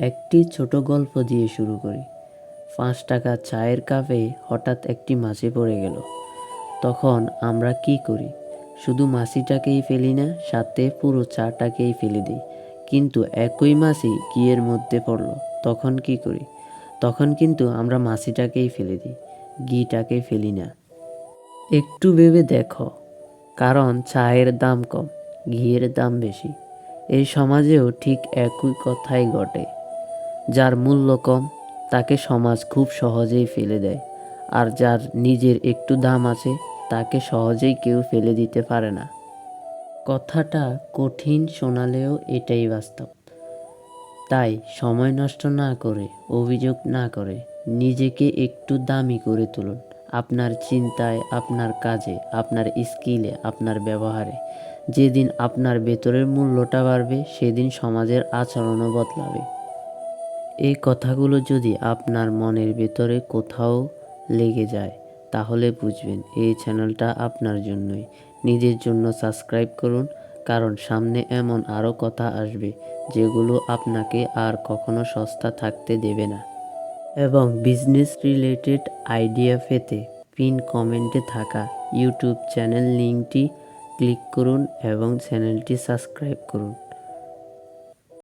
একটি ছোট গল্প দিয়ে শুরু করি। পাঁচ টাকা চায়ের কাপে হঠাৎ একটি মাছি পড়ে গেল। তখন আমরা কি করি? শুধু মাছিটাকেই ফেলি না, সাথে পুরো চাটাকেই ফেলে দিই। কিন্তু একই মাছি ঘিয়ের মধ্যে পড়ল? তখন কি করি? তখন কিন্তু আমরা মাছিটাকেই ফেলে দিই, ঘিটাকে ফেলি না। একটু ভেবে দেখো, কারণ চায়ের দাম কম, ঘিয়ের দাম বেশি। এই সমাজেও ঠিক একই কথাই ঘটে। যার মূল্য কম, তাকে সমাজ খুব সহজেই ফেলে দেয়। আর যার নিজের একটু দাম আছে, তাকে সহজেই কেউ ফেলে দিতে পারে না। কথাটা কঠিন শোনালেও এটাই বাস্তব। তাই সময় নষ্ট না করে, অভিযোগ না করে, নিজেকে একটু দামি করে তুলুন। আপনার চিন্তায়, আপনার কাজে, আপনার স্কিলে, আপনার ব্যবহারে। যেদিন আপনার ভেতরের মূল্যটা বাড়বে, সেদিন সমাজের আচরণও বদলাবে। এই কথাগুলো যদি আপনার মনের ভেতরে কোথাও লেগে যায়, তাহলে বুঝবেন এই চ্যানেলটা আপনার জন্যই। নিজের জন্য সাবস্ক্রাইব করুন, কারণ সামনে এমন আরও কথা আসবে, যেগুলো আপনাকে আর কখনো সস্তা থাকতে দেবে না। এবং বিজনেস রিলেটেড আইডিয়া পেতে পিন কমেন্টে থাকা ইউটিউব চ্যানেল লিঙ্কটি ক্লিক করুন এবং চ্যানেলটি সাবস্ক্রাইব করুন।